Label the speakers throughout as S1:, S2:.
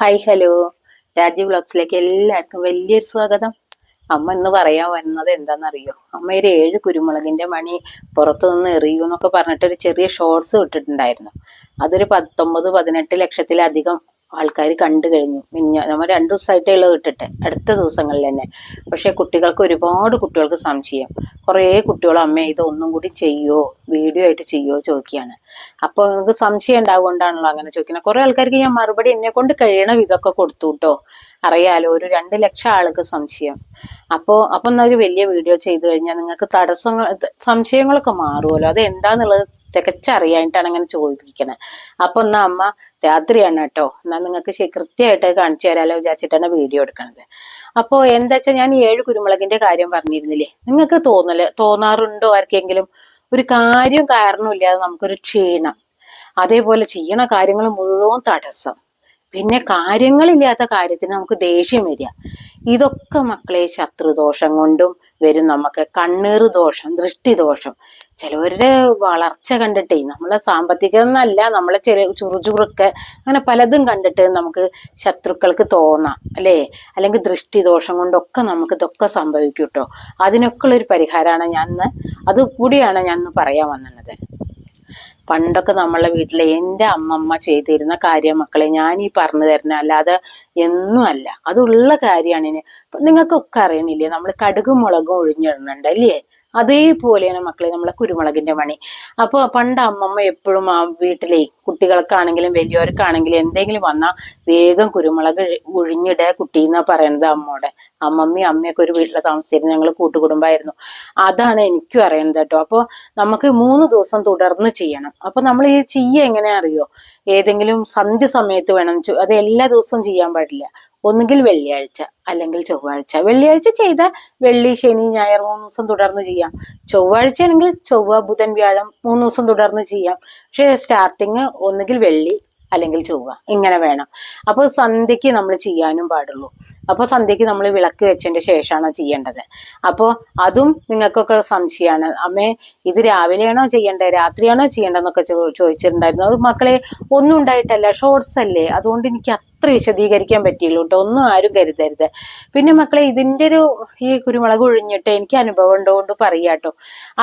S1: Hi hello Rajeev വ്ളോഗ്സിലേക്ക് എല്ലാവർക്കും വലിയൊരു സ്വാഗതം. അമ്മ ഇന്ന് പറയാൻ വന്നത് എന്താണെന്നറിയോ? അമ്മ ഒരു ഏഴ് കുരുമുളകിന്റെ മണി പുറത്തു നിന്ന് എറിയൂ എന്നൊക്കെ പറഞ്ഞിട്ട് ഒരു ചെറിയ ഷോർട്സ് വിട്ടിട്ടുണ്ടായിരുന്നു അതൊരു പത്തൊമ്പത് പതിനെട്ട് ലക്ഷത്തിലധികം ആൾക്കാർ കണ്ടു കഴിഞ്ഞു. മിഞ്ഞ നമ്മൾ രണ്ടു ദിവസമായിട്ടേ ഉള്ളത് ഇട്ടിട്ട്. അടുത്ത ദിവസങ്ങളിൽ തന്നെ. പക്ഷേ കുട്ടികൾക്ക് ഒരുപാട് കുട്ടികൾക്ക് സംശയം. കുറേ കുട്ടികൾ അമ്മ ഇതൊന്നും കൂടി ചെയ്യോ? വീഡിയോ ആയിട്ട് ചെയ്യോ? ചോദിക്കുകയാണ്. അപ്പോൾ നിങ്ങൾക്ക് സംശയം ഉണ്ടാവുകൊണ്ടാണല്ലോ അങ്ങനെ ചോദിക്കുന്നത്. കുറെ ആൾക്കാർക്ക് ഞാൻ മറുപടി എന്നെ കൊണ്ട് കഴിയണ വിധമൊക്കെ കൊടുത്തു കേട്ടോ അറിയാലോ ഒരു രണ്ട് ലക്ഷം ആൾക്ക് സംശയം. അപ്പോൾ അപ്പം എന്നാ ഒരു വലിയ വീഡിയോ ചെയ്തു കഴിഞ്ഞാൽ നിങ്ങൾക്ക് തടസ്സങ്ങൾ സംശയങ്ങളൊക്കെ മാറുമല്ലോ. അത് എന്താന്നുള്ളത് തികച്ചറിയാനായിട്ടാണ് അങ്ങനെ ചോദിപ്പിക്കുന്നത് അപ്പൊ എന്നാ അമ്മ രാത്രിയാണ് കേട്ടോ എന്നാൽ നിങ്ങൾക്ക് കൃത്യമായിട്ട് കാണിച്ചു തരാമല്ലോ വിചാരിച്ചിട്ടാണ് വീഡിയോ എടുക്കുന്നത് അപ്പോ എന്താ വെച്ചാൽ ഞാൻ ഏഴ് കുരുമുളകിന്റെ കാര്യം പറഞ്ഞിരുന്നില്ലേ? നിങ്ങൾക്ക് തോന്നൽ തോന്നാറുണ്ടോ ആർക്കെങ്കിലും? ഒരു കാര്യം കാരണമില്ലാതെ നമുക്കൊരു ക്ഷീണം. അതേപോലെ ചെയ്യണ കാര്യങ്ങൾ മുഴുവൻ തടസ്സം. പിന്നെ കാര്യങ്ങളില്ലാത്ത കാര്യത്തിന് നമുക്ക് ദേഷ്യം വരിക. ഇതൊക്കെ മക്കളെ ശത്രുദോഷം കൊണ്ടും വരും. നമുക്ക് കണ്ണീർ ദോഷം ദൃഷ്ടിദോഷം ചിലവരുടെ വളർച്ച കണ്ടിട്ടേ നമ്മളെ സാമ്പത്തികമെന്നല്ല നമ്മളെ ചെറിയ ചുറുചുറുക്ക് അങ്ങനെ പലതും കണ്ടിട്ട് നമുക്ക് ശത്രുക്കൾക്ക് തോന്നാം അല്ലേ? അല്ലെങ്കിൽ ദൃഷ്ടിദോഷം കൊണ്ടൊക്കെ നമുക്ക് ഇതൊക്കെ സംഭവിക്കും കേട്ടോ. അതിനൊക്കെ ഉള്ളൊരു പരിഹാരമാണ് ഞാൻ അതുകൂടിയാണ് അത് കൂടിയാണ് ഞാൻ പറയാൻ വന്നത്. പണ്ടൊക്കെ നമ്മളെ വീട്ടിലെ എന്റെ അമ്മമ്മ ചെയ്തിരുന്ന കാര്യം മക്കളെ ഞാൻ ഈ പറഞ്ഞു തരുന്ന അല്ലാതെ എന്നും അല്ല അതുള്ള കാര്യമാണ് ഇനി. നിങ്ങൾക്കൊക്കെ അറിയണില്ലേ നമ്മൾ കടുകും മുളകും ഒഴിഞ്ഞിടുന്നുണ്ട് അല്ലേ? അതേപോലെയാണ് മക്കളെ നമ്മളെ കുരുമുളകിന്റെ മണി അപ്പോൾ പണ്ട് അമ്മമ്മ എപ്പോഴും ആ വീട്ടിലെ കുട്ടികൾക്കാണെങ്കിലും വലിയവർക്കാണെങ്കിലും എന്തെങ്കിലും വന്നാൽ വേഗം കുരുമുളക് ഒഴിഞ്ഞിട കുട്ടി എന്നാ പറയണത് അമ്മോടെ. അമ്മമ്മയും അമ്മയൊക്കെ ഒരു വീട്ടിൽ താമസിച്ചിരുന്നു. ഞങ്ങൾ കൂട്ടുകുടുംബമായിരുന്നു അതാണ് എനിക്കും അറിയുന്നത് കേട്ടോ. അപ്പോൾ നമുക്ക് മൂന്ന് ദിവസം തുടർന്ന് ചെയ്യണം. അപ്പോൾ നമ്മൾ ഈ ചെയ്യുക എങ്ങനെ അറിയോ? ഏതെങ്കിലും സന്ധ്യ സമയത്ത് വേണം. അത് എല്ലാ ദിവസവും ചെയ്യാൻ പാടില്ല. ഒന്നുകിൽ വെള്ളിയാഴ്ച അല്ലെങ്കിൽ ചൊവ്വാഴ്ച. വെള്ളിയാഴ്ച ചെയ്ത വെള്ളി ശനി ഞായർ മൂന്ന് ദിവസം തുടർന്ന് ചെയ്യാം. ചൊവ്വാഴ്ച ആണെങ്കിൽ ചൊവ്വ ബുധൻ വ്യാഴം മൂന്ന് ദിവസം തുടർന്ന് ചെയ്യാം. പക്ഷേ സ്റ്റാർട്ടിങ് ഒന്നുകിൽ വെള്ളി അല്ലെങ്കിൽ ചൊവ്വ ഇങ്ങനെ വേണം. അപ്പോൾ സന്ധ്യക്ക് നമ്മൾ ചെയ്യാനും പാടുള്ളൂ. അപ്പോൾ സന്ധ്യക്ക് നമ്മൾ വിളക്ക് വെച്ചതിന്റെ ശേഷമാണ് ചെയ്യേണ്ടത്. അപ്പോൾ അതും നിങ്ങൾക്കൊക്കെ സംശയമാണ് അമ്മേ ഇത് രാവിലെയാണോ ചെയ്യേണ്ടത് രാത്രിയാണോ ചെയ്യേണ്ടതെന്നൊക്കെ ചോദിച്ചിട്ടുണ്ടായിരുന്നു. അത് മക്കളെ ഒന്നും ഉണ്ടായിട്ടല്ല. ഷോർട്സ് അല്ലേ? അതുകൊണ്ട് എനിക്ക് അത്ര വിശദീകരിക്കാൻ പറ്റിയുള്ളൂ കേട്ടോ ഒന്നും ആരും കരുതരുത്. പിന്നെ മക്കളെ ഇതിന്റെ ഒരു ഈ കുരുമുളക് ഒഴിഞ്ഞിട്ട് എനിക്ക് അനുഭവം ഉണ്ടോണ്ട് പറയാട്ടോ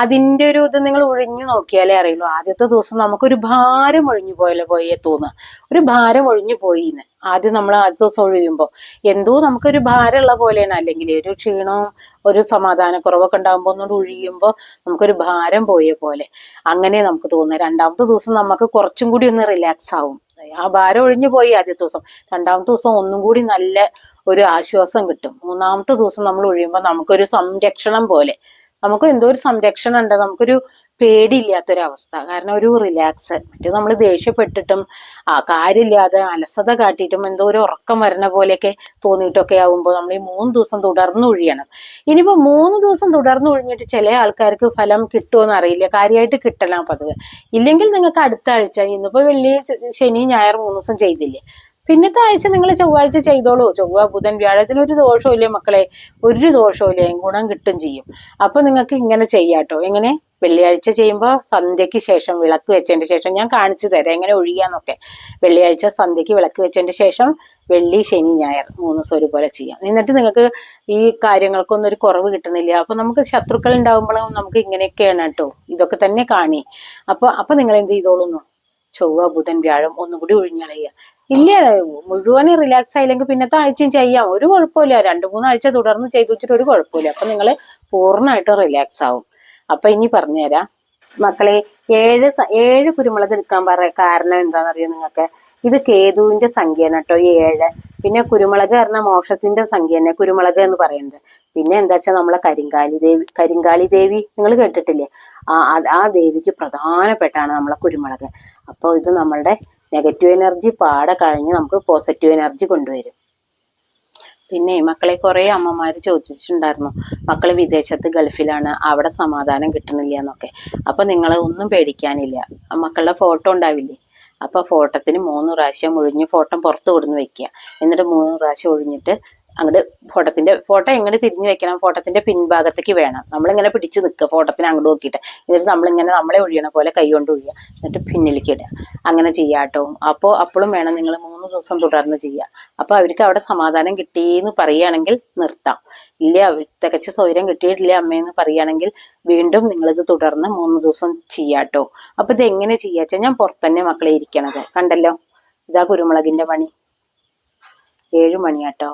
S1: അതിന്റെ ഒരു ഇത് നിങ്ങൾ ഒഴിഞ്ഞു നോക്കിയാലേ അറിയുള്ളൂ. ആദ്യത്തെ ദിവസം നമുക്കൊരു ഭാരം ഒഴിഞ്ഞു പോയാലെ പോയേ തോന്നുക ഒരു ഭാരം ഒഴിഞ്ഞു പോയിന്ന്. ആദ്യം നമ്മൾ ആദ്യ ദിവസം ഒഴിയുമ്പോൾ. എന്തോ നമുക്കൊരു ഭാരമുള്ള പോലെയാണ്. അല്ലെങ്കിൽ ഒരു ക്ഷീണവും ഒരു സമാധാനക്കുറവൊക്കെ ഉണ്ടാകുമ്പോൾ ഒന്നുകൂടി ഒഴിയുമ്പോൾ നമുക്കൊരു ഭാരം പോയ പോലെ. അങ്ങനെ നമുക്ക് തോന്നുന്നത് രണ്ടാമത്തെ ദിവസം നമുക്ക് കുറച്ചും കൂടി ഒന്ന് റിലാക്സ് ആവും. ആ ഭാരം ഒഴിഞ്ഞു പോയി ആദ്യത്തെ ദിവസം. രണ്ടാമത്തെ ദിവസം ഒന്നും കൂടി നല്ല ഒരു ആശ്വാസം കിട്ടും. മൂന്നാമത്തെ ദിവസം നമ്മൾ ഒഴിയുമ്പോൾ നമുക്കൊരു സംരക്ഷണം പോലെ. നമുക്ക് എന്തോ ഒരു സംരക്ഷണം ഉണ്ട് നമുക്കൊരു പേടിയില്ലാത്തൊരവസ്ഥ. കാരണം ഒരു റിലാക്സ് മറ്റേ നമ്മൾ ദേഷ്യപ്പെട്ടിട്ടും ആ കാര്യമില്ലാതെ അലസത കാട്ടിയിട്ടും എന്തോ ഒരു ഉറക്കം വരണ പോലെയൊക്കെ തോന്നിയിട്ടൊക്കെ ആകുമ്പോൾ നമ്മൾ ഈ മൂന്ന് ദിവസം തുടർന്ന് ഒഴിയണം. ഇനിയിപ്പോൾ മൂന്ന് ദിവസം തുടർന്ന് ഒഴിഞ്ഞിട്ട് ചില ആൾക്കാർക്ക് ഫലം കിട്ടുമോന്ന് അറിയില്ല കാര്യമായിട്ട് കിട്ടണം പതിവ്. ഇല്ലെങ്കിൽ നിങ്ങൾക്ക് അടുത്ത ആഴ്ച ഇന്നിപ്പോൾ വെള്ളി ശനി ഞായർ മൂന്ന് ദിവസം ചെയ്തില്ലേ? പിന്നത്തെ ആഴ്ച നിങ്ങൾ ചൊവ്വാഴ്ച ചെയ്തോളൂ. ചൊവ്വ ബുധൻ വ്യാഴത്തിന് ഒരു ദോഷമില്ല മക്കളെ? ഒരു ദോഷമില്ല ഗുണം കിട്ടും ചെയ്യും. അപ്പൊ നിങ്ങൾക്ക് ഇങ്ങനെ ചെയ്യാട്ടോ. എങ്ങനെ? വെള്ളിയാഴ്ച ചെയ്യുമ്പോൾ സന്ധ്യയ്ക്ക് ശേഷം വിളക്ക് വെച്ചതിന് ശേഷം ഞാൻ കാണിച്ചു തരാം എങ്ങനെ ഒഴിയാന്നൊക്കെ. വെള്ളിയാഴ്ച സന്ധ്യയ്ക്ക് വിളക്ക് വെച്ചതിന് ശേഷം വെള്ളി ശനി ഞായർ മൂന്ന് ദിവസം ഒരുപോലെ ചെയ്യാം. എന്നിട്ട് നിങ്ങൾക്ക് ഈ കാര്യങ്ങൾക്കൊന്നും ഒരു കുറവ് കിട്ടുന്നില്ല. അപ്പൊ നമുക്ക് ശത്രുക്കൾ ഉണ്ടാകുമ്പോഴും നമുക്ക് ഇങ്ങനെയൊക്കെയാണ് കേട്ടോ. ഇതൊക്കെ തന്നെ കാണി. അപ്പൊ അപ്പൊ നിങ്ങൾ എന്ത് ചെയ്തോളൂന്നു? ചൊവ്വ ബുധൻ വ്യാഴം ഒന്നും കൂടി ഒഴിഞ്ഞളയുക. ഇല്ല മുഴുവൻ റിലാക്സ് ആയില്ലെങ്കിൽ പിന്നത്തെ ആഴ്ചയും ചെയ്യാം. ഒരു കുഴപ്പമില്ല. രണ്ടു മൂന്നാഴ്ച തുടർന്ന് ചെയ്തു വെച്ചിട്ട് ഒരു കുഴപ്പമില്ല. അപ്പൊ നിങ്ങൾ പൂർണമായിട്ട് റിലാക്സ് ആവും. അപ്പൊ ഇനി പറഞ്ഞുതരാം. മക്കളെ ഏഴ് ഏഴ് കുരുമുളക് എടുക്കാൻ പറ കാരണം എന്താണെന്നറിയോ നിങ്ങൾക്ക്? ഇത് കേതുവിന്റെ സംഖ്യയാണ് കേട്ടോ ഈ ഏഴ്. പിന്നെ കുരുമുളക് പറഞ്ഞ മോക്ഷത്തിന്റെ സംഖ്യ തന്നെ കുരുമുളക് എന്ന് പറയുന്നത്. പിന്നെ എന്താ വെച്ചാൽ നമ്മളെ കരിങ്കാലി ദേവി കരിങ്കാളി ദേവി നിങ്ങൾ കേട്ടിട്ടില്ലേ? ആ- ആ ദേവിക്ക് പ്രധാനപ്പെട്ടാണ് നമ്മളെ കുരുമുളക്. അപ്പോൾ ഇത് നമ്മളുടെ നെഗറ്റീവ് എനർജി പാടെ കഴിഞ്ഞ് നമുക്ക് പോസിറ്റീവ് എനർജി കൊണ്ടുവരും. പിന്നെ മക്കളെ കുറെ അമ്മമാര് ചോദിച്ചിട്ടുണ്ടായിരുന്നു. മക്കൾ വിദേശത്ത് ഗൾഫിലാണ് അവിടെ സമാധാനം കിട്ടണില്ല എന്നൊക്കെ അപ്പൊ നിങ്ങൾ ഒന്നും പേടിക്കാനില്ല. മക്കളുടെ ഫോട്ടോ ഉണ്ടാവില്ലേ? അപ്പൊ ഫോട്ടത്തിന് മൂന്ന് പ്രാവശ്യം ഒഴിഞ്ഞ് ഫോട്ടോ പുറത്ത് കൊടുന്ന് വെക്കുക. എന്നിട്ട് മൂന്ന് പ്രാവശ്യം ഒഴിഞ്ഞിട്ട് അങ്ങോട്ട് ഫോട്ടത്തിന്റെ ഫോട്ടോ എങ്ങനെ തിരിഞ്ഞു വെക്കണം ഫോട്ടത്തിന്റെ പിൻഭാഗത്തേക്ക് വേണം. നമ്മളിങ്ങനെ പിടിച്ച് നിൽക്കുക ഫോട്ടത്തിന് അങ്ങോട്ട് നോക്കിയിട്ട്. എന്നിട്ട് നമ്മളിങ്ങനെ നമ്മളെ ഒഴിയണ പോലെ കൈ കൊണ്ട് ഒഴിയുക എന്നിട്ട് പിന്നിലേക്ക് ഇടുക. അങ്ങനെ ചെയ്യാട്ടോ അപ്പോൾ അപ്പോഴും വേണം നിങ്ങൾ മൂന്ന് ദിവസം തുടർന്ന് ചെയ്യുക. അപ്പോൾ അവർക്ക് അവിടെ സമാധാനം കിട്ടിയെന്ന് പറയുകയാണെങ്കിൽ നിർത്താം. ഇല്ല തികച്ച സൗകര്യം കിട്ടിയിട്ടില്ല അമ്മയെന്ന് പറയുകയാണെങ്കിൽ വീണ്ടും നിങ്ങളിത് തുടർന്ന് മൂന്ന് ദിവസം ചെയ്യാട്ടോ അപ്പോൾ ഇത് എങ്ങനെ ചെയ്യാച്ചാൽ ഞാൻ പുറത്തന്നെ മക്കളെ ഇരിക്കണത്. കണ്ടല്ലോ ഇതാ കുരുമുളകിന്റെ പണി. ഏഴു മണിയാട്ടോ.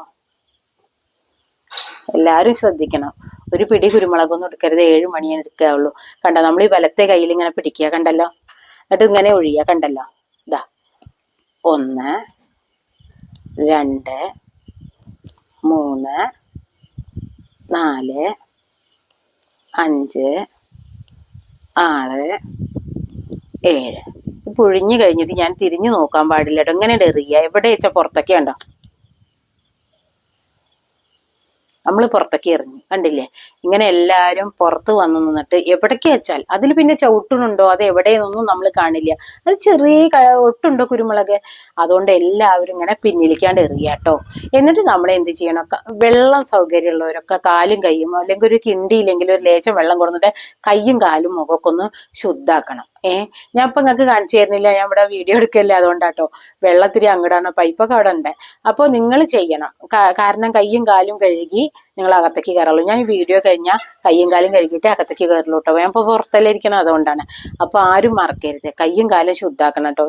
S1: എല്ലാവരും ശ്രദ്ധിക്കണം. ഒരു പിടി കുരുമുളകൊന്നും എടുക്കരുത്. ഏഴ് മണിയാണ് എടുക്കാവുള്ളൂ. കണ്ടോ? നമ്മൾ ഈ വലത്തെ കയ്യിൽ ഇങ്ങനെ പിടിക്കുക. കണ്ടല്ലോ? എന്നിട്ട് ഇങ്ങനെ ഒഴിയുക. കണ്ടല്ലോ? ഇതാ ഒന്ന് രണ്ട് മൂന്ന് നാല് അഞ്ച് ആറ് ഏഴ്. പുഴിഞ്ഞു കഴിഞ്ഞിട്ട് ഞാൻ തിരിഞ്ഞു നോക്കാൻ പാടില്ല കേട്ടോ. ഇങ്ങനെ എറിയുക. എവിടെ വെച്ചാൽ പുറത്തൊക്കെ ഉണ്ടോ നമ്മൾ പുറത്തേക്ക് എറിഞ്ഞു കണ്ടില്ലേ? ഇങ്ങനെ എല്ലാവരും പുറത്ത് വന്നു നിന്നിട്ട് എവിടേക്ക് വെച്ചാൽ അതിൽ പിന്നെ ചവിട്ടുന്നുണ്ടോ അത് എവിടെയെന്നൊന്നും നമ്മൾ കാണില്ല. അത് ചെറിയ ഒട്ടുണ്ടോ കുരുമുളക്? അതുകൊണ്ട് എല്ലാവരും ഇങ്ങനെ പിന്നിലിക്കാണ്ട് എറിയാട്ടോ എന്നിട്ട് നമ്മൾ എന്ത് ചെയ്യണം? വെള്ളം സൗകര്യമുള്ളവരൊക്കെ കാലും കൈയും അല്ലെങ്കിൽ ഒരു കിണ്ടിയില്ലെങ്കിൽ ഒരു ലേശം വെള്ളം കൊടുത്തിട്ട് കൈയും കാലും മുഖമൊക്കെ ഒന്ന് ശുദ്ധാക്കണം. ഏ ഞാൻ ഇപ്പൊ നിങ്ങൾക്ക് കാണിച്ചു തരുന്നില്ല ഞാൻ ഇവിടെ വീഡിയോ എടുക്കല്ലേ അതുകൊണ്ടാട്ടോ. വെള്ളത്തിരി അങ്ങടാണ്? പൈപ്പൊക്കെ അവിടെ ഉണ്ട്. അപ്പോൾ നിങ്ങൾ ചെയ്യണം. കാരണം കയ്യും കാലും കഴുകി നിങ്ങൾ അകത്തേക്ക് കയറുള്ളൂ ഞാൻ വീഡിയോ കഴിഞ്ഞാൽ കയ്യും കാലും കഴുകിയിട്ട് അകത്തേക്ക് കയറുള്ളൂ കേട്ടോ. ഞാൻ ഇപ്പോൾ പുറത്തല്ലേ ഇരിക്കണം അതുകൊണ്ടാണ്. അപ്പോൾ ആരും മറക്കരുത്. കയ്യും കാലും ശുദ്ധാക്കണം കേട്ടോ.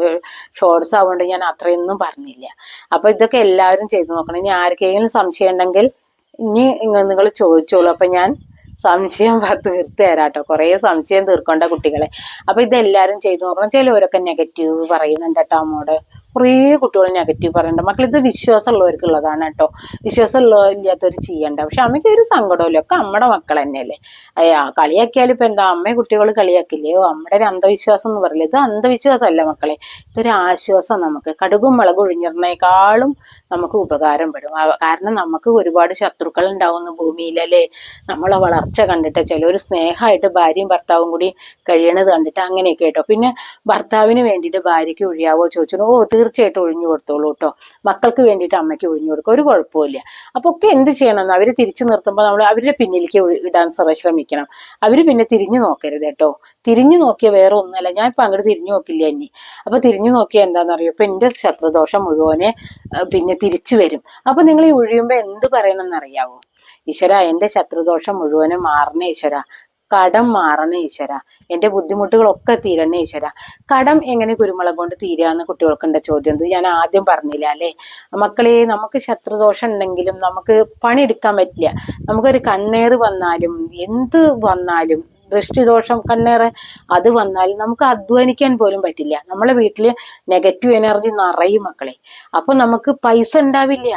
S1: ഷോർട്സ് ആവുകൊണ്ട് ഞാൻ അത്രയൊന്നും പറഞ്ഞില്ല. അപ്പോൾ ഇതൊക്കെ എല്ലാവരും ചെയ്തു നോക്കണം. ഇനി ആർക്കെങ്കിലും സംശയം ഉണ്ടെങ്കിൽ ഇനി നിങ്ങൾ ചോദിച്ചോളൂ. അപ്പം ഞാൻ സംശയം തീർത്ത് കേട്ടോ കുറേ സംശയം തീർക്കേണ്ട കുട്ടികളെ. അപ്പൊ ഇതെല്ലാരും ചെയ്തു നോക്കണം. ചിലവരൊക്കെ നെഗറ്റീവ് പറയുന്നുണ്ട് കേട്ടോ അമ്മോട്. കുറേ കുട്ടികൾ നെഗറ്റീവ് പറയുന്നുണ്ട്. മക്കൾ ഇത് വിശ്വാസമുള്ളവർക്കുള്ളതാണ് കേട്ടോ. വിശ്വാസമുള്ള ഇല്ലാത്തവർ ചെയ്യണ്ട. പക്ഷെ അമ്മയ്ക്ക് ഒരു സങ്കടമില്ല ഒക്കെ അമ്മയുടെ മക്കൾ തന്നെയല്ലേ. അയ്യാ കളിയാക്കിയാലും ഇപ്പൊ എന്താ? അമ്മയെ കുട്ടികൾ കളിയാക്കില്ലേ അമ്മയുടെ ഒരു അന്ധവിശ്വാസം എന്ന് പറയില്ല? ഇത് അന്ധവിശ്വാസമല്ല മക്കളെ. ഇതൊരു ആശ്വാസം നമുക്ക്. കടുകും മുളകും ഒഴിഞ്ഞിരുന്നേക്കാളും നമുക്ക് ഉപകാരപ്പെടും. കാരണം നമുക്ക് ഒരുപാട് ശത്രുക്കൾ ഉണ്ടാവുന്ന ഭൂമിയിലല്ലേ നമ്മളെ വളർച്ച കണ്ടിട്ട് ചിലർ സ്നേഹമായിട്ട് ഭാര്യയും ഭർത്താവും കൂടി കഴിയണത് കണ്ടിട്ട് അങ്ങനെയൊക്കെ കേട്ടോ. പിന്നെ ഭർത്താവിന് വേണ്ടിയിട്ട് ഭാര്യയ്ക്ക് ഒഴിയാവോ? ചോദിച്ചു ഓ തീർച്ചയായിട്ടും ഒഴിഞ്ഞു കൊടുത്തോളൂ കേട്ടോ. മക്കൾക്ക് വേണ്ടിയിട്ട് അമ്മയ്ക്ക് ഒഴിഞ്ഞു കൊടുക്കുക ഒരു കുഴപ്പമില്ല അപ്പൊ ഒക്കെ എന്ത് ചെയ്യണം? അവർ തിരിച്ചു നിർത്തുമ്പോൾ നമ്മൾ അവരുടെ പിന്നിലേക്ക് ഇടാൻ ശ്ര- ശ്രമിക്കണം. അവർ പിന്നെ തിരിഞ്ഞു നോക്കരുത് കേട്ടോ. തിരിഞ്ഞു നോക്കിയ വേറെ ഒന്നുമല്ല. ഞാൻ ഇപ്പൊ അങ്ങോട്ട് തിരിഞ്ഞു നോക്കില്ല ഇനി. അപ്പൊ തിരിഞ്ഞു നോക്കിയാൽ എന്താണെന്നറിയോ? ഇപ്പൊ എന്റെ ശത്രുദോഷം മുഴുവനെ പിന്നെ തിരിച്ചു വരും. അപ്പൊ നിങ്ങൾ ഈ ഒഴിയുമ്പോ എന്ത് പറയണമെന്നറിയാവോ? ഈശ്വര എന്റെ ശത്രുദോഷം മുഴുവനും മാറണേ ഈശ്വര. കടം മാറണേ ഈശ്വര. എന്റെ ബുദ്ധിമുട്ടുകളൊക്കെ തീരണേ ഈശ്വര. കടം എങ്ങനെ കുരുമുളക് കൊണ്ട് തീരാന്ന് കുട്ടികൾക്കുണ്ട് ചോദ്യം. ഞാൻ ആദ്യം പറഞ്ഞില്ല അല്ലേ? മക്കളെ നമുക്ക് ശത്രുദോഷം ഉണ്ടെങ്കിലും നമുക്ക് പണിയെടുക്കാൻ പറ്റില്ല. നമുക്കൊരു കണ്ണേറ് വന്നാലും എന്ത് വന്നാലും ദൃഷ്ടിദോഷം കണ്ണേറ് അത് വന്നാലും നമുക്ക് അധ്വാനിക്കാൻ പോലും പറ്റില്ല. നമ്മളെ വീട്ടിൽ നെഗറ്റീവ് എനർജി നിറയും മക്കളെ. അപ്പൊ നമുക്ക് പൈസ ഉണ്ടാവില്ല.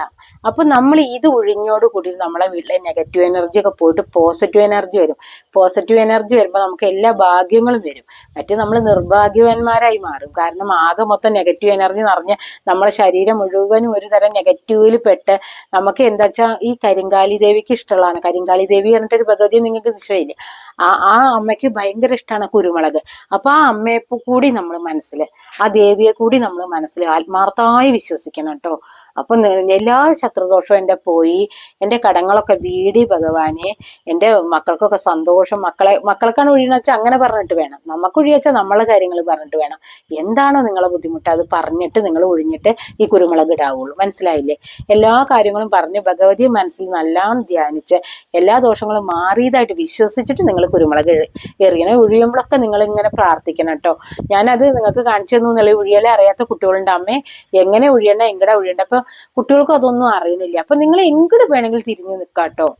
S1: അപ്പൊ നമ്മൾ ഇത് ഒഴിഞ്ഞോട് കൂടി നമ്മളെ വീട്ടിലെ നെഗറ്റീവ് എനർജി ഒക്കെ പോയിട്ട് പോസിറ്റീവ് എനർജി വരും. പോസിറ്റീവ് എനർജി വരുമ്പോൾ നമുക്ക് എല്ലാ ഭാഗ്യങ്ങളും വരും. മറ്റേ നമ്മൾ നിർഭാഗ്യവാന്മാരായി മാറും. കാരണം ആകെ മൊത്തം നെഗറ്റീവ് എനർജി നിറഞ്ഞ് നമ്മളെ ശരീരം മുഴുവനും ഒരു തരം നെഗറ്റീവിൽ പെട്ട് നമുക്ക് എന്താ വെച്ചാൽ ഈ കരിങ്കാലി ദേവിക്ക് ഇഷ്ടമുള്ളതാണ് കരിങ്കാലി ദേവി പറഞ്ഞിട്ടൊരു ഭഗവതി നിങ്ങൾക്ക് ഇഷ്ടമില്ല ആ ആ അമ്മയ്ക്ക് ഭയങ്കര ഇഷ്ടമാണ് കുരുമുളക്. അപ്പൊ ആ അമ്മയെ കൂടി നമ്മൾ മനസ്സിൽ ആ ദേവിയെ കൂടി നമ്മൾ മനസ്സിൽ ആത്മാർത്ഥമായി വിശ്വസിക്കണം കേട്ടോ. അപ്പൊ എല്ലാ ശത്രുദോഷവും എന്റെ പോയി എന്റെ കടങ്ങളൊക്കെ വീടി ഭഗവാനെ എന്റെ മക്കൾക്കൊക്കെ സന്തോഷം മക്കളെ മക്കൾക്കാണ് ഒഴിയെന്ന് വെച്ചാൽ അങ്ങനെ പറഞ്ഞിട്ട് വേണം. നമുക്ക് ഒഴിയച്ചാൽ നമ്മളെ കാര്യങ്ങൾ പറഞ്ഞിട്ട് വേണം. എന്താണോ നിങ്ങളെ ബുദ്ധിമുട്ട് അത് പറഞ്ഞിട്ട് നിങ്ങൾ ഒഴിഞ്ഞിട്ട് ഈ കുരുമുളക് ഇടാവുള്ളൂ. മനസ്സിലായില്ലേ? എല്ലാ കാര്യങ്ങളും പറഞ്ഞ് ഭഗവതിയെ മനസ്സിൽ നല്ലോണം ധ്യാനിച്ച് എല്ലാ ദോഷങ്ങളും മാറിയതായിട്ട് വിശ്വസിച്ചിട്ട് നിങ്ങൾ കുരുമുളക് എറി- എറിയണം. നിങ്ങൾ ഇങ്ങനെ പ്രാർത്ഥിക്കണം കേട്ടോ. ഞാനത് നിങ്ങൾക്ക് കാണിച്ചു തന്നു എന്നുള്ള ഒഴിയലെ അറിയാത്ത കുട്ടികളുണ്ട്. അമ്മേ എങ്ങനെ ഒഴിയണ്ട എങ്ങടെ ഒഴിയണ്ട അപ്പൊ കുട്ടികൾക്കും അതൊന്നും അറിയുന്നില്ല. അപ്പൊ നിങ്ങൾ എങ്ങോട്ട് വേണമെങ്കിൽ തിരിഞ്ഞു നിൽക്കാം കേട്ടോ.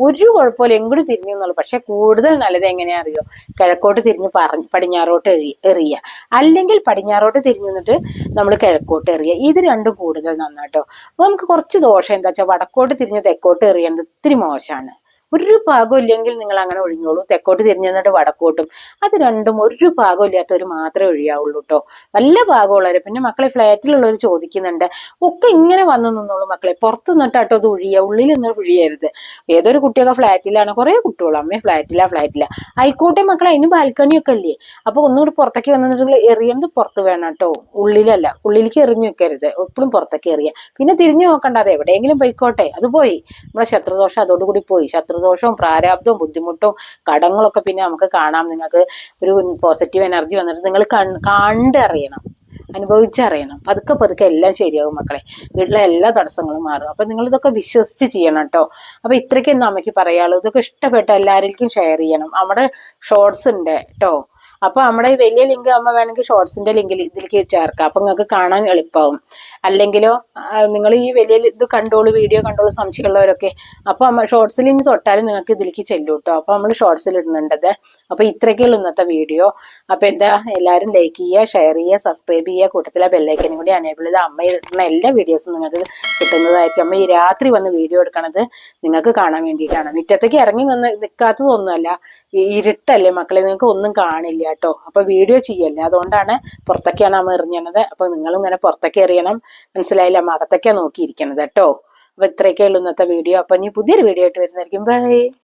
S1: ഒരു കുഴപ്പമില്ല എങ്ങോട്ട് തിരിഞ്ഞു എന്നുള്ളു പക്ഷെ കൂടുതൽ നല്ലത് എങ്ങനെയാ അറിയോ? കിഴക്കോട്ട് തിരിഞ്ഞ് പറഞ്ഞ് പടിഞ്ഞാറോട്ട് എറി എറിയുക അല്ലെങ്കിൽ പടിഞ്ഞാറോട്ട് തിരിഞ്ഞു നിന്നിട്ട് നമ്മൾ കിഴക്കോട്ട് എറിയുക ഇത് രണ്ടും കൂടുതൽ നന്നാട്ടോ അപ്പൊ നമുക്ക് കുറച്ച് ദോഷം എന്താ വെച്ചാൽ വടക്കോട്ട് തിരിഞ്ഞ് തെക്കോട്ട് എറിയേണ്ടത് ഇത്തിരി മോശമാണ് ഒരു ഭാഗം ഇല്ലെങ്കിൽ നിങ്ങൾ അങ്ങനെ ഒഴിഞ്ഞോളൂ. തെക്കോട്ട് തിരിഞ്ഞു നിന്നിട്ട് വടക്കോട്ടും. അത് രണ്ടും ഒരു ഭാഗം ഇല്ലാത്തവർ മാത്രമേ ഒഴിയാവുള്ളൂ കേട്ടോ നല്ല ഭാഗമുള്ളവരെ പിന്നെ മക്കളെ ഫ്ലാറ്റിലുള്ളവർ ചോദിക്കുന്നുണ്ട്. ഒക്കെ ഇങ്ങനെ വന്നു നിന്നോളൂ മക്കളെ. പുറത്ത് നിന്നിട്ടാട്ടോ അത് ഒഴിയുക ഉള്ളിൽ നിന്ന് ഒഴിയരുത്. ഏതൊരു കുട്ടിയൊക്കെ ഫ്ലാറ്റിലാണ്. കുറേ കുട്ടികൾ അമ്മേ ഫ്ലാറ്റിലാ ഫ്ലാറ്റില്ല ആയിക്കോട്ടെ മക്കളെ അതിന് ബാൽക്കണിയൊക്കെ അല്ലേ അപ്പൊ ഒന്നുകൂടി പുറത്തേക്ക് വന്നിട്ടുണ്ടെങ്കിൽ എറിയുന്നത് പുറത്ത് വേണം കേട്ടോ ഉള്ളിലല്ല. ഉള്ളിലേക്ക് എറിഞ്ഞു വെക്കരുത്. എപ്പോഴും പുറത്തേക്ക് എറിയുക പിന്നെ തിരിഞ്ഞു നോക്കണ്ട. അത് എവിടെയെങ്കിലും പോയിക്കോട്ടെ. അത് പോയി. നമ്മുടെ ശത്രുദോഷം അതോടുകൂടി പോയി. ശത്രുദോഷവും പ്രാരാബ്ദവും ബുദ്ധിമുട്ടും കടങ്ങളൊക്കെ പിന്നെ നമുക്ക് കാണാം. നിങ്ങൾക്ക് ഒരു പോസിറ്റീവ് എനർജി വന്നിട്ട് നിങ്ങൾ കണ്ടറിയണം അനുഭവിച്ചറിയണം. പതുക്കെ പതുക്കെ എല്ലാം ശരിയാവും മക്കളെ. വീട്ടിലെ എല്ലാ തടസ്സങ്ങളും മാറും. അപ്പൊ നിങ്ങൾ ഇതൊക്കെ വിശ്വസിച്ച് ചെയ്യണം കേട്ടോ അപ്പൊ ഇത്രയ്ക്കൊന്നും അമ്മയ്ക്ക് പറയാനുള്ളൂ ഇതൊക്കെ ഇഷ്ടപ്പെട്ട എല്ലാവർക്കും ഷെയർ ചെയ്യണം. നമ്മുടെ ഷോർട്സ് ഉണ്ട് കേട്ടോ അപ്പൊ നമ്മുടെ ഈ വലിയ ലിങ്ക് അമ്മ വേണമെങ്കിൽ ഷോർട്സിന്റെ ലിങ്കിൽ ഇതിലേക്ക് ചേർക്കാം. അപ്പൊ നിങ്ങൾക്ക് കാണാൻ എളുപ്പമാവും അല്ലെങ്കിലോ നിങ്ങൾ ഈ വലിയ ഇത് കണ്ടോളൂ വീഡിയോ കണ്ടോളൂ സംശയമുള്ളവരൊക്കെ. അപ്പൊ അമ്മ ഷോർട്സിൽ ഇനി തൊട്ടാലും നിങ്ങൾക്ക് ഇതിലേക്ക് ചെല്ലും കേട്ടോ. അപ്പൊ നമ്മൾ ഷോർട്സിൽ ഇടുന്നുണ്ടത്. അപ്പൊ ഇത്രയൊക്കെയുള്ളൂ ഇന്നത്തെ വീഡിയോ. അപ്പൊ എന്താ എല്ലാവരും ലൈക്ക് ചെയ്യുക ഷെയർ ചെയ്യുക സബ്സ്ക്രൈബ് ചെയ്യുക. കൂട്ടത്തിലെ ബെല്ലൈക്കനും കൂടി അനേബിൾ ചെയ്ത് അമ്മ ഇടുന്ന എല്ലാ വീഡിയോസും നിങ്ങൾക്ക് കിട്ടുന്നതായിരിക്കും. അമ്മ ഈ രാത്രി വന്ന് വീഡിയോ എടുക്കണത് നിങ്ങൾക്ക് കാണാൻ വേണ്ടിയിട്ടാണ്. മുറ്റത്തേക്ക് ഇറങ്ങി വന്ന് നിൽക്കാത്തതൊന്നുമല്ല ഇരുട്ടല്ലേ മക്കളെ? നിങ്ങൾക്ക് ഒന്നും കാണില്ല കേട്ടോ. അപ്പൊ വീഡിയോ ചെയ്യല്ലേ? അതുകൊണ്ടാണ് പുറത്തൊക്കെയാണ് അമ്മ എറിഞ്ഞത്. അപ്പൊ നിങ്ങളും ഇങ്ങനെ പുറത്തൊക്കെ എറിയണം. മനസ്സിലായില്ല? അമ്മ അകത്തൊക്കെയാണ് നോക്കിയിരിക്കണത് കേട്ടോ. അപ്പൊ ഇത്രയൊക്കെ ഉള്ളൂ ഇന്നത്തെ വീഡിയോ അപ്പൊ ഇനി പുതിയൊരു വീഡിയോ ആയിട്ട് വരുന്നതായിരിക്കും. ബൈ